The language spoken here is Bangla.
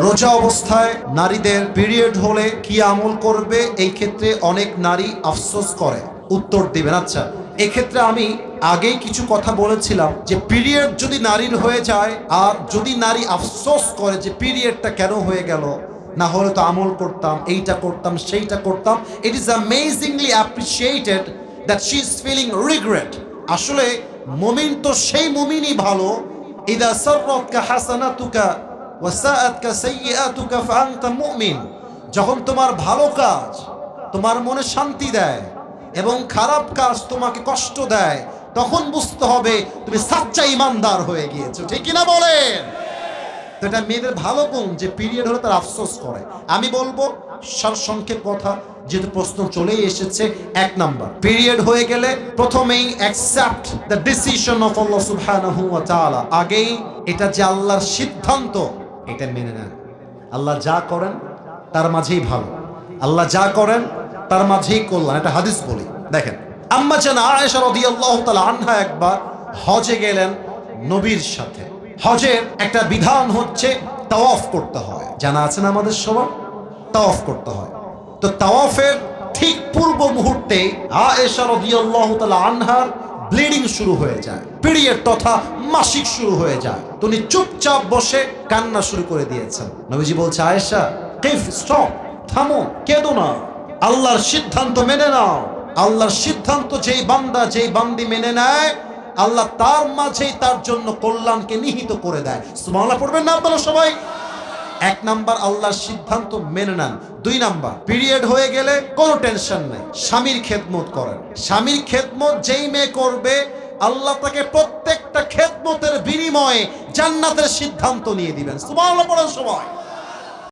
রোজা অবস্থায় নারীদের পিরিয়ড হলে কি আমল করবে? এই ক্ষেত্রে অনেক নারী আফসোস করে। উত্তর দিবেন আচ্ছা। এক্ষেত্রে আমি আগেই কিছু কথা বলেছিলাম যে পিরিয়ড যদি নারীর হয়ে যায় আর যদি নারী আফসোস করে যে পিরিয়ডটা কেন হয়ে গেল, না হলে তো আমল করতাম, এইটা করতাম, সেইটা করতাম it is amazingly appreciated that she is feeling regret আসলে মুমিন তো সেই মুমিনই ভালো। ইদা সাইয়্যাতুকা ফাআনতা মুমিন যখন তোমার ভালো কাজ তোমার মনে শান্তি দেয় এবং খারাপ কাজ তোমাকে কষ্ট দেয়, তখন বুঝতে হবে তুমি সাচ্চা ইমানদার হয়ে গিয়েছো। ঠিক কিনা বলেন? তো এটা মেয়েদের ভালো গুণ যে পিরিয়ড হলে তার আফসোস করে। আমি বলব সারসংক্ষেপ কথা, যেহেতু প্রশ্ন চলেই এসেছে, এক নাম্বার। পিরিয়ড হয়ে গেলে প্রথমেই accept the decision of Allah সুবহানাহু ওয়া তাআলা। আগেই এটা যে আল্লাহর সিদ্ধান্ত এটা মেনে নেন। আল্লাহ যা করেন, তার মাঝেই ভালো। আল্লাহ যা করেন, তার মাঝেই কল্যাণ। এটা হাদিস বলি। দেখেন, আম্মা জান আয়েশা রাদিয়াল্লাহু তাআলা আনহা একবার হজে গেলেন নবীর সাথে। হজের একটা বিধান হচ্ছে তাওয়াফ করতে হয়। জানা আছে না আমাদের সবার? তাওয়াফ করতে হয়। তো তাওয়াফের ঠিক পূর্ব মুহূর্তে আয়েশা রাদিয়াল্লাহু তাআলা আনহার ব্লিডিং শুরু হয়ে যায় পিরিয়ড তথা মাসিক শুরু হয়ে যায়। তো উনি চুপচাপ বসে কান্না শুরু করে দিয়েছেন। নবীজি বলছে, আয়েশা, কিফ, স্টপ, থামো, কেঁদো না। আল্লাহর সিদ্ধান্ত মেনে নাও। আল্লাহর সিদ্ধান্ত যেই বান্দা যেই বান্দি মেনে নেয়, আল্লাহ তার মাঝেই তার জন্য কল্যাণকে নিহিত করে দেয়। সুবহানাল্লাহ, পড়বেন না আপনারা সবাই? এক নাম্বার আল্লাহর সিদ্ধান্ত মেনে নেন, দুই নাম্বার পিরিয়ড হয়ে গেলে কোনো টেনশন নেই, স্বামীর খেদমত করেন। স্বামীর খেদমত যেই মেয়ে করবে, আল্লাহ তাকে প্রত্যেকটা খেদমতের বিনিময়ে জান্নাতের সিদ্ধান্ত নিয়ে দিবেন। সুবহানাল্লাহ পড়ার সবাই।